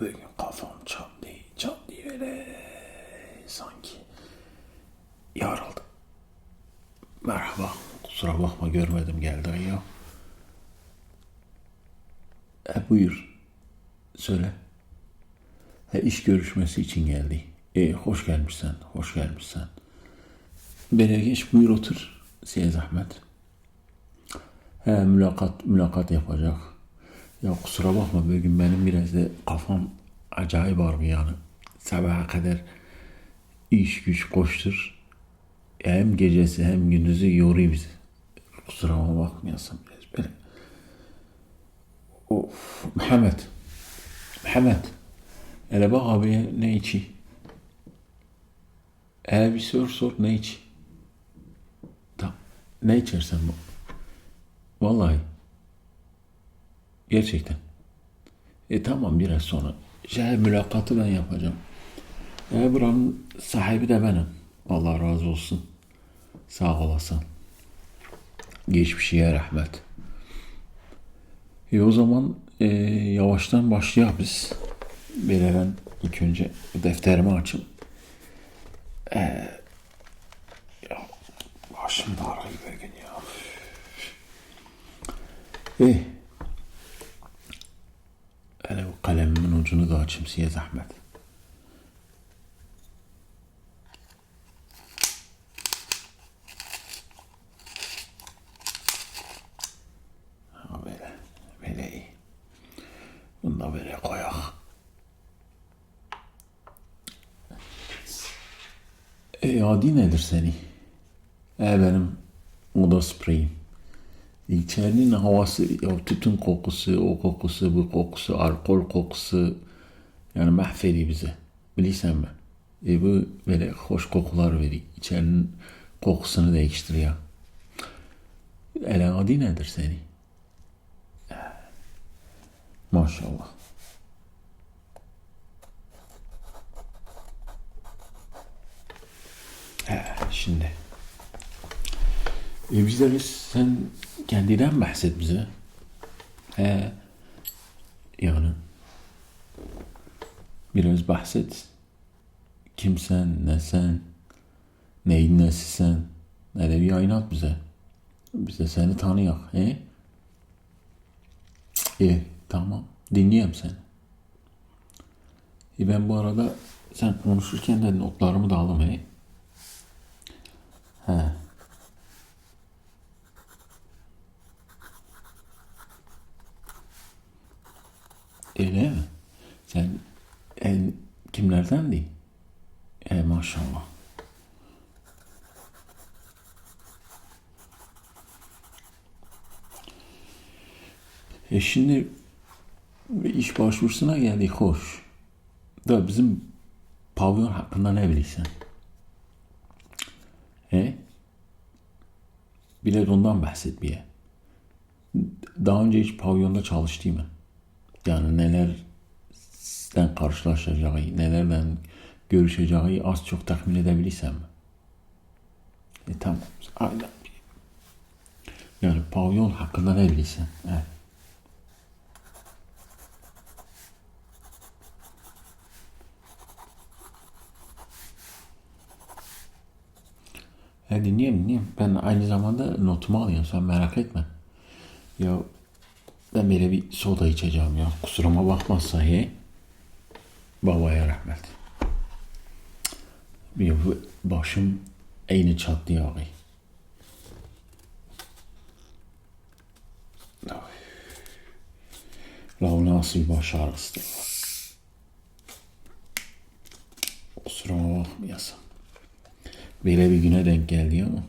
bugün kafam çatlıyor, çatlıyor öyle sanki. Yarıldım. Merhaba, kusura bakma görmedim geldi ya. E, buyur, söyle. He, iş görüşmesi için geldi. E, hoş gelmişsen, hoş gelmişsen. Bere geç buyur otur. Size zahmet. He mülakat, mülakat yapacak. Ya kusura bakma bugün benim biraz da kafam acayip ağrıyor yani. Sabaha kadar iş güç koştur. Hem gecesi hem gündüzü yoruyor bizi. Kusuruma bakmayasın biraz böyle. Of, Mehmet. Mehmet. Hele bak abiye ne içi? Hele bir sor sor ne içi? Tamam. Ne içersen bu? Vallahi. Gerçekten. E tamam biraz sonra. Şey mülakatı ben yapacağım. E buranın sahibi de benim. Allah razı olsun. Sağ olasın. Geçmişe rahmet. E o zaman e, yavaştan başlayalım biz. Böyle ben ilk önce defterimi açayım. E, ya, başım da ağrıyor bugün ya. Eh. Hele o size zahmet. Ha böyle, böyle böyle koyak. E adi nedir seni? E benim oda spreyim. İçerinin havası, ya tütün kokusu, o kokusu, bu kokusu, alkol kokusu yani mahvediyor bizi. Bilirsen mi? E bu böyle hoş kokular veriyor. İçerinin kokusunu değiştiriyor. Ele adi nedir seni? Maşallah. Şimdi. E bize biz sen kendinden bahset bize. He. Yani. Biraz bahset. Kimsen, ne sen, neyin nesisin. Hele bir aynat bize. Bize seni tanıyak. He? İyi, tamam. Dinleyeyim seni. E ben bu arada sen konuşurken de notlarımı da alayım he. He. Öyle mi? Sen en kimlerden değil? E maşallah. E şimdi bir iş başvurusuna geldik hoş. Da bizim pavyon hakkında ne bilirsen? He? Biraz ondan bahset bir. Daha önce hiç pavyonda çalıştı mı? Yani nelerden karşılaşacağı, nelerden görüşeceği az çok tahmin edebilirsem? E tamam. Aynen. Yani pavyon hakkında ne bilirsen. Evet. E dinleyeyim dinleyeyim. Ben aynı zamanda notumu alayım sen merak etme. Ya ben böyle bir soda içeceğim ya. Kusuruma bakmazsa he. Babaya rahmet. Bir başım eyni çatlıyor ağabey. La nasıl baş ağrısıdır. Kusuruma bakmayasın. Böyle bir güne denk geldi ama.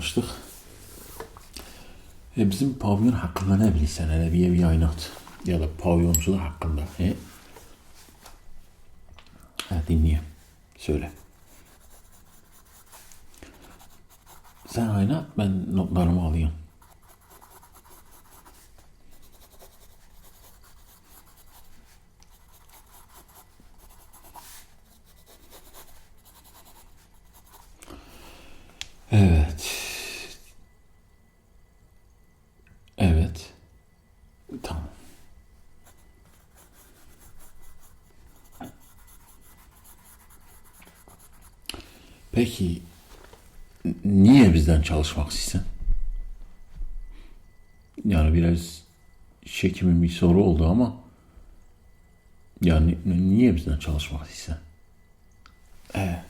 almıştık. E, bizim pavyon hakkında ne bilirsən hele bir bir aynat ya da pavyoncular hakkında. He? Ha, dinleyeyim. Söyle. Sen aynat ben notlarımı alayım. Peki niye bizden çalışmak istiyorsun? Yani biraz çekimin bir soru oldu ama yani niye bizden çalışmak istiyorsun? Ee,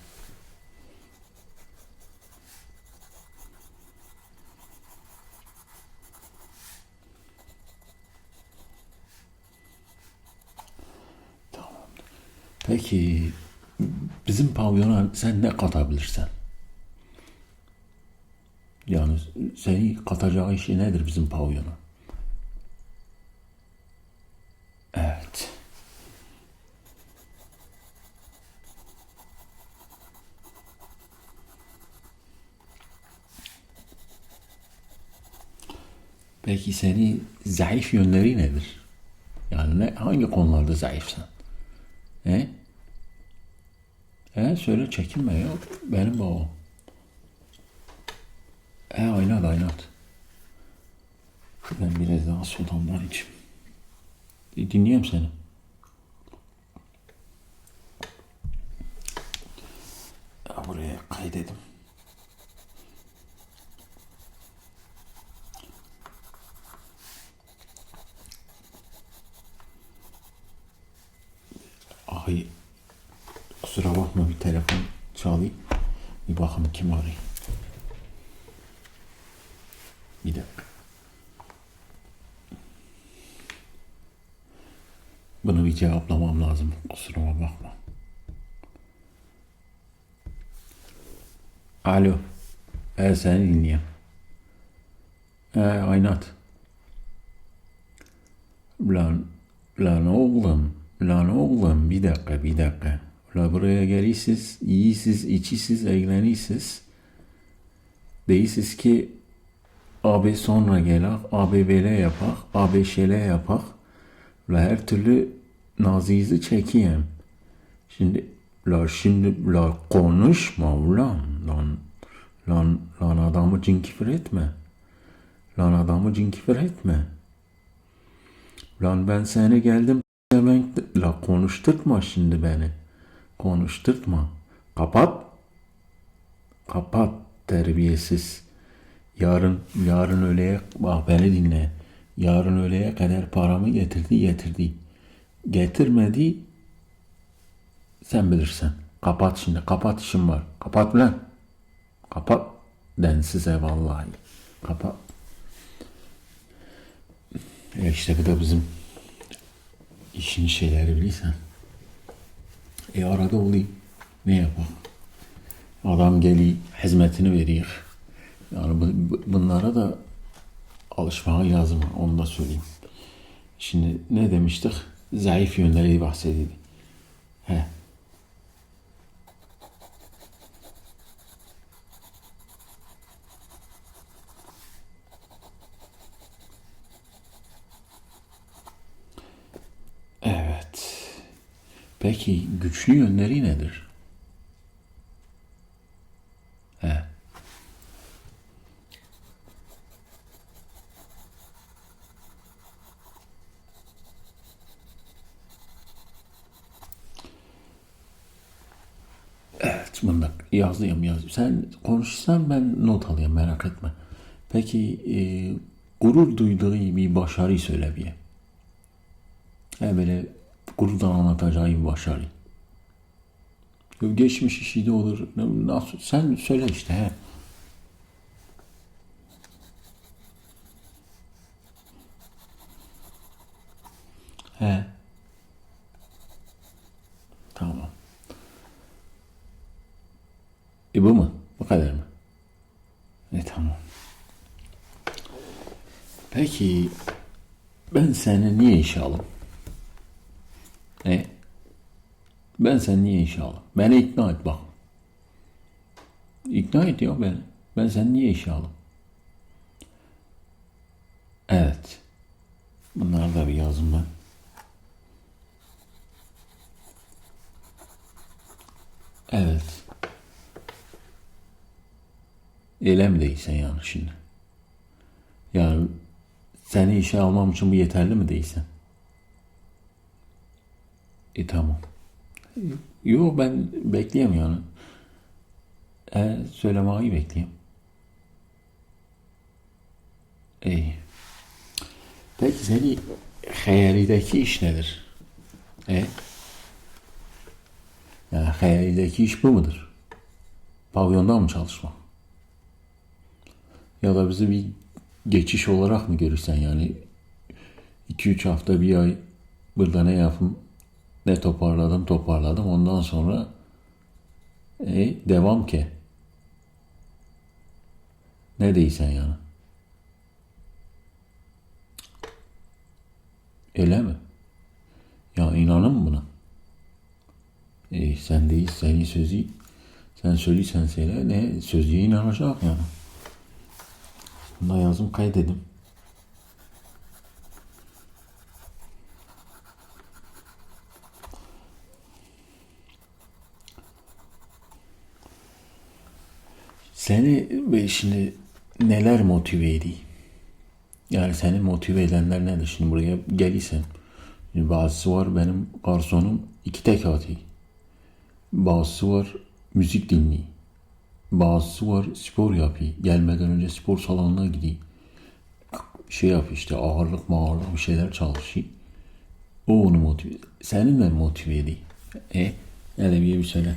Peki bizim pavyona sen ne katabilirsen? Yani seni katacağı şey nedir bizim pavyona? Evet. Peki seni zayıf yönleri nedir? Yani ne, hangi konularda zayıfsın? He? Söyle çekinme ya. Benim babam. He oynat oynat. Ben biraz daha sodamdan içeyim. E, Dinleyeyim seni. Buraya kaydedim. Ay kusura bakma bir telefon çalayım. Bir bakayım kim arıyor. Bir dakika. Bunu bir cevaplamam lazım. Kusuruma bakma. Alo. Evet seni dinliyorum. Ee, Aynat. Lan, lan oğlum, lan oğlum bir dakika bir dakika. La buraya gelirsiniz, yiyisiz, içisiz, eğlenirsiniz. Değilsiz ki abi sonra gelak, abi böyle yapak, abi şöyle yapak. La her türlü nazizi çekeyim. Şimdi la şimdi la konuşma ulan lan lan lan adamı cinkifir etme. Lan adamı cinkifir etme. Lan ben seni geldim ben la konuşturtma şimdi beni. Konuşturtma. Kapat. Kapat terbiyesiz. Yarın yarın öğleye bak beni dinle. Yarın öğleye kadar paramı getirdi getirdi. Getirmedi sen bilirsin. Kapat şimdi. Kapat işim var. Kapat lan. Kapat. Densize vallahi. Kapat. E işte bu da bizim işin şeyleri bilirsen. E arada olayım. Ne yapalım? Adam geliyor, hizmetini veriyor. Yani bu- bu- bunlara da alışmaya lazım. Onu da söyleyeyim. Şimdi ne demiştik? Zayıf yönleri bahsedildi. He. Evet. Peki güçlü yönleri nedir? He. Evet, bunu yazayım yazayım. Sen konuşsan ben not alayım merak etme. Peki e, gurur duyduğu bir başarıyı söyle bir. He böyle gururdan anlatacağı bir başarı. Geçmiş işi de olur. Nasıl? Sen söyle işte he. He. Tamam. E bu mu? Bu kadar mı? E tamam. Peki ben seni niye işe alayım? E? Ben seni niye alayım? Beni ikna et bak. İkna et ya beni. Ben seni niye alım? Evet. Bunları da bir yazın ben. Evet. Öyle mi değilsen yani şimdi? Yani seni işe almam için bu yeterli mi değilsen? E tamam. Yok ben bekleyeyim yani. E, söylemeyi bekleyeyim. İyi. Peki seni hayalideki iş nedir? E? Yani hayalideki iş bu mudur? Pavyonda mı çalışmak? Ya da bizi bir geçiş olarak mı görürsen yani 2-3 hafta bir ay burada ne yapım ne toparladım toparladım ondan sonra e, devam ki. Ne değilsen yani. Öyle mi? Ya inanın buna? E, sen değil, senin sözü sen söyleysen söyle ne sözüye inanacak yani. Bunda yazım kaydedim. Seni ve şimdi neler motive ediyor? Yani seni motive edenler nedir? Şimdi buraya gelirsen bazısı var benim garsonum iki tek atıyor. Bazısı var müzik dinliyor. Bazısı var spor yapıyor. Gelmeden önce spor salonuna gidiyor. Şey yapıyor işte ağırlık mağırlık bir şeyler çalışıyor. O onu motive Seni de motive ediyor. E, hele bir bir söyle.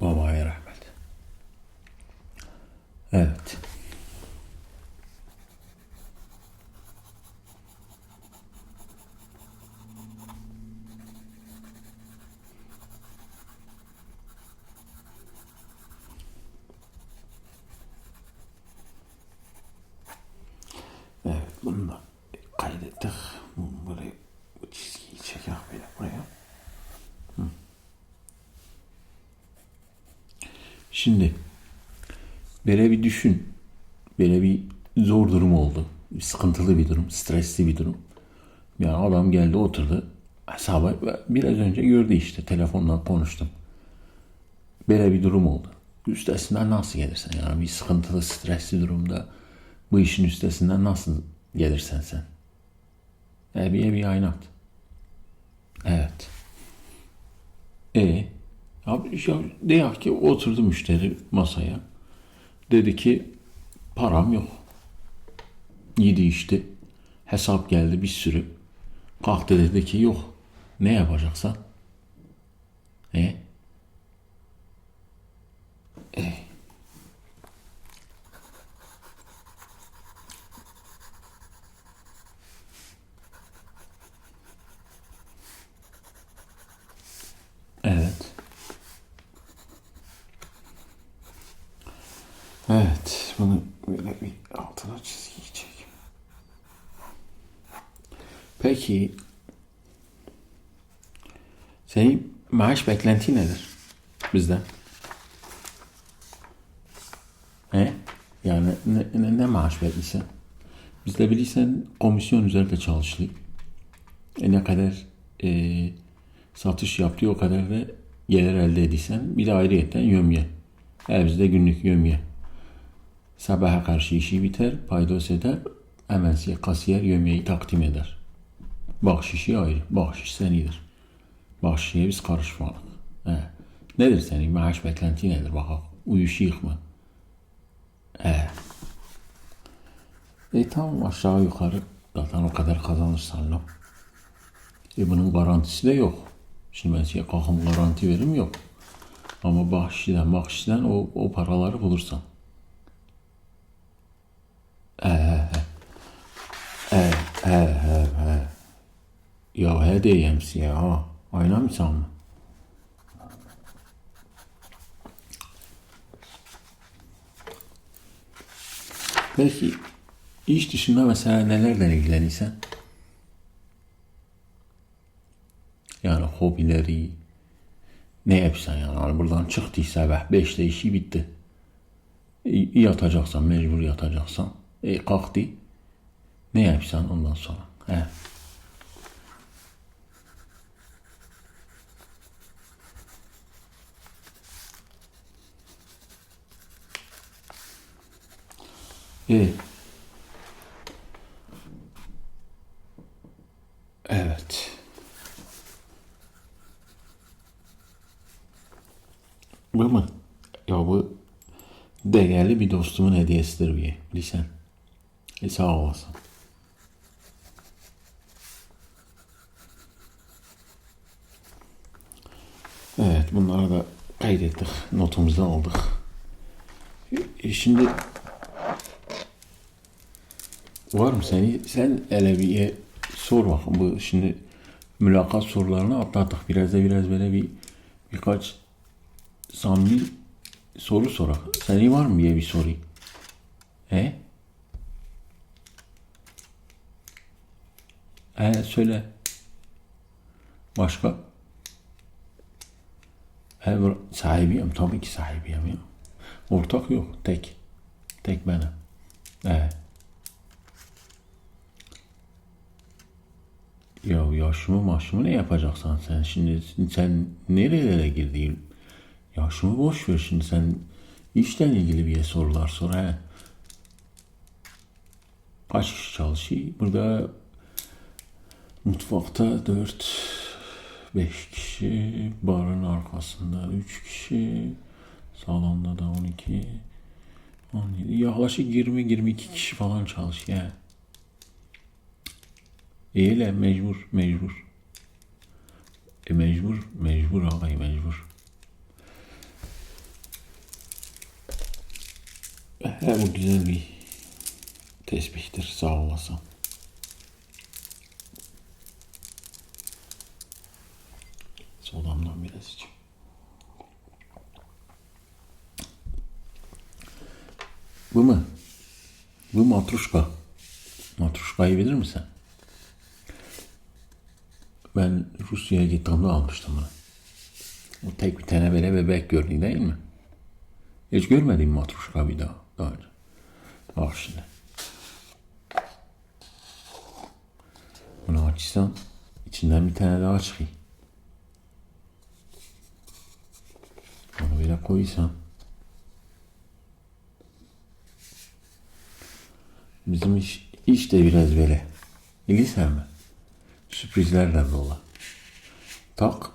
Babaya rahmet. Evet. Evet bunu kaydettik. Bu- Böyle bu çizgiyi çeker buraya. Şimdi böyle bir düşün. Böyle bir zor durum oldu. Sıkıntılı bir durum, stresli bir durum. Yani adam geldi oturdu. Hesaba biraz önce gördü işte telefonla konuştum. Böyle bir durum oldu. Üstesinden nasıl gelirsen yani bir sıkıntılı, stresli durumda bu işin üstesinden nasıl gelirsen sen. E bir bir aynat. Evet. E abi ya diyor ki oturdu müşteri masaya. Dedi ki param yok. Yedi içti. Hesap geldi bir sürü. Kalktı dedi ki yok. Ne yapacaksan. E? E. Evet. Evet. Bunu böyle bir altına çizgi çek. Peki senin maaş beklenti nedir bizden? He? Yani ne, ne, ne maaş verirsen? Bizde bilirsen komisyon üzerinde çalışılıyor. E ne kadar e, satış yaptığı o kadar da gelir elde ediysen bir de ayrıyetten yömye. E bizde günlük yömye. Sabaha karşı işi biter, paydos eder, hemen size kasiyer yömyeyi takdim eder. Bahşişi ayrı, bahşiş senidir. Bahşişe biz karışmadık. He. Nedir senin maaş beklenti nedir bakalım? Uyuşuyuk mu? He. E tamam aşağı yukarı zaten o kadar kazanırsan lan. E bunun garantisi de yok. Şimdi ben size kalkım garanti verim yok. Ama bahşişten bahşişten o, o paraları bulursan. He diyeyim size ha. Aynen mı sen? Peki iş dışında mesela nelerle ilgilenirsen? Yani hobi hobileri. Ne yapsan yani. Hani buradan çıktı sabah 5'te işi bitti. Yatacaksan mecbur yatacaksan. E kalktı. Ne yapsan ondan sonra. He. E. Evet. Bu mu? Ya bu değerli bir dostumun hediyesidir bir bilsen. E sağ olasın. Evet bunları da kaydettik. Notumuzu aldık. E, şimdi var mı seni? Sen hele bir sor bakın. Bu şimdi mülakat sorularını atlattık. Biraz da biraz böyle bir birkaç samimi soru sorak. Senin var mı diye bir sorayım. He? He söyle. Başka? Bur- sahibiyim. Tabii ki sahibiyim ya. Ortak yok. Tek. Tek benim. He. Ya yaşımı maşımı ne yapacaksan sen şimdi sen nerelere girdin? Yaşımı boş ver şimdi sen işten ilgili bir sorular sor he. Kaç kişi çalışıyor? Burada mutfakta 4 5 kişi, barın arkasında 3 kişi, salonda da 12 17 yaklaşık 20-22 kişi falan çalışıyor. İyi lan mecbur, mecbur. E mecbur, mecbur ağabey mecbur. He bu güzel bir tesbihtir sağ olasın. Bu mu? Bu matruşka. Matruşkayı bilir misin? Ben Rusya'ya gittiğimde almıştım bunu. O tek bir tane böyle bebek gördün değil mi? Hiç görmedim matruşka bir daha. Daha önce. Bak şimdi. Bunu açsam içinden bir tane daha çıkıyor. Onu böyle koysam. Bizim iş, iş de biraz böyle. İlgisen mi? Sürprizlerle dolu. Tak.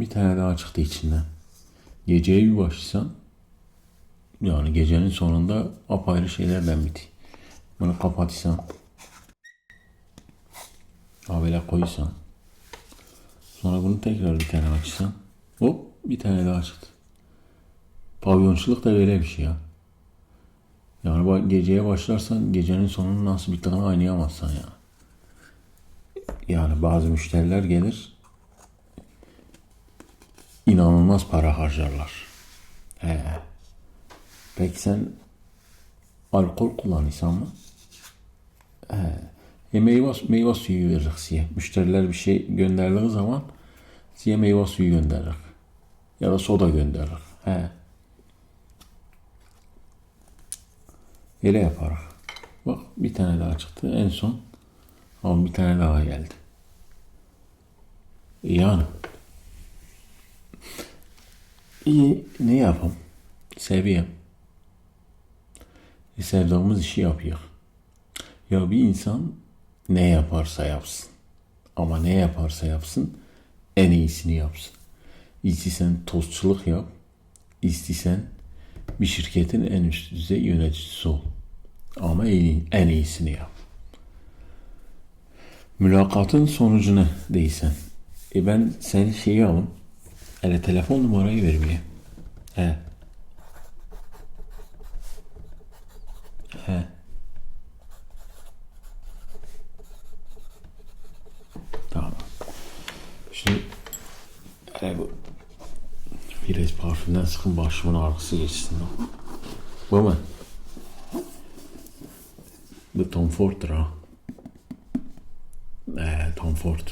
Bir tane daha çıktı içinden. Geceye bir başlasan yani gecenin sonunda apayrı şeylerden biti. Bunu kapatırsan ha böyle koysan sonra bunu tekrar bir tane açsan hop bir tane daha çıktı. Pavyonçuluk da böyle bir şey ya. Yani ba- geceye başlarsan gecenin sonunun nasıl bittiğini anlayamazsan ya. Yani bazı müşteriler gelir inanılmaz para harcarlar. He. Peki sen alkol kullanırsan mı? He. E meyve, meyve suyu veririz size. Müşteriler bir şey gönderdiği zaman size meyve suyu gönderir. Ya da soda gönderir. He. Öyle yaparız. Bak bir tane daha çıktı. En son ama bir tane daha geldi. Yani İyi ne yapalım? Seveyim. E, sevdiğimiz işi yapıyor. Ya bir insan ne yaparsa yapsın. Ama ne yaparsa yapsın en iyisini yapsın. İstisen tostçuluk yap. İstisen bir şirketin en üst düzey yöneticisi ol. Ama en, iyi- en iyisini yap. Mülakatın sonucu ne değilsen. E ben senin şeyi alım. Hele telefon numarayı vermeye. He. He. Tamam. Şimdi hele bu biraz parfümden sıkın başımın ağrısı geçsin. lan. Bu mu? Bu Tom Ford'dur ha. Ee, Tom Ford.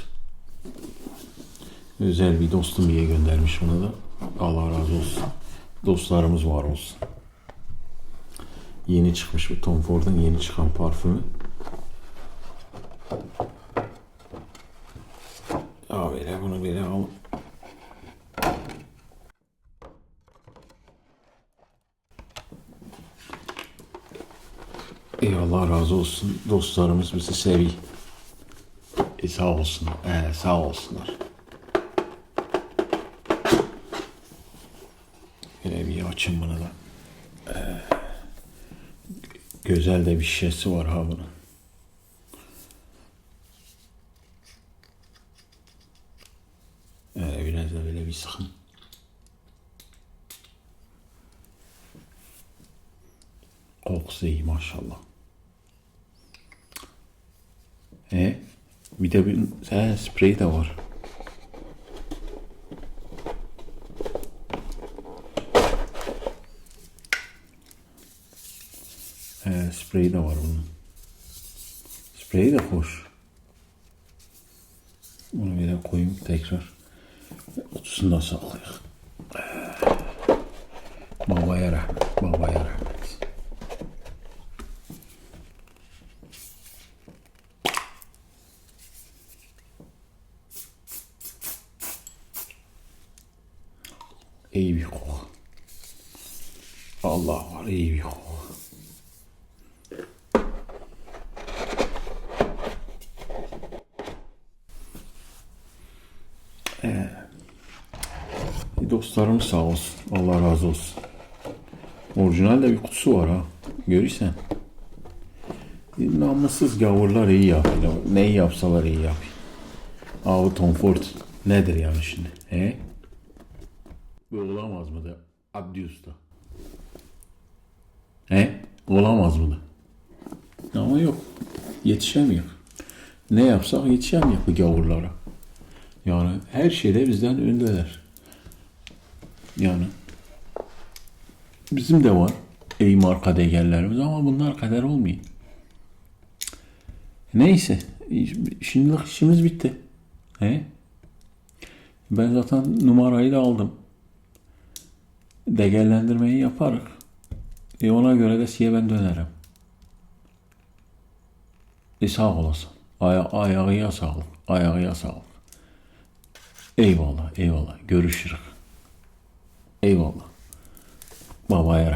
Özel bir dostum diye göndermiş bunu da. Allah razı olsun. Dostlarımız var olsun. Yeni çıkmış bu Tom Ford'un yeni çıkan parfümü. Ya böyle bunu böyle al. Ey Allah razı olsun. Dostlarımız bizi seviyor. E sağ olsunlar. E, sağ olsunlar. Böyle bir açın bunu da. E, güzel de bir şişesi var ha bunun. E, biraz da böyle. Kokusu iyi maşallah. E, bir de bir he, sprey de var. He, sprey de var bunun. Sprey de hoş. Bunu bir de koyayım tekrar. Kutusunu da saklayalım. Babaya rahmet, babaya rahmet. İyi bir koku. Allah var iyi bir koku. Ee, dostlarımız sağ olsun. Allah razı olsun. Orijinal de bir kutusu var ha. Görürsen. Namussuz gavurlar iyi yapıyor. Neyi yapsalar iyi yapıyor. Abi Tom Ford nedir yani şimdi? He? Bu olamaz mı da Abdi Usta? He? Olamaz mı da? Ama yok. Yetişemiyor. Ne yapsak yetişemiyor bu gavurlara. Yani her şeyde bizden öndeler. Yani bizim de var iyi marka değerlerimiz ama bunlar kadar olmuyor. Neyse. Şimdilik işimiz bitti. He? Ben zaten numarayı da aldım. Değerlendirmeyi yaparız. E ona göre de size ben dönerim. E sağ olasın. Aya ayağıya sağlık. Ayağıya sağlık. Eyvallah, eyvallah. Görüşürüz. Eyvallah. Babaya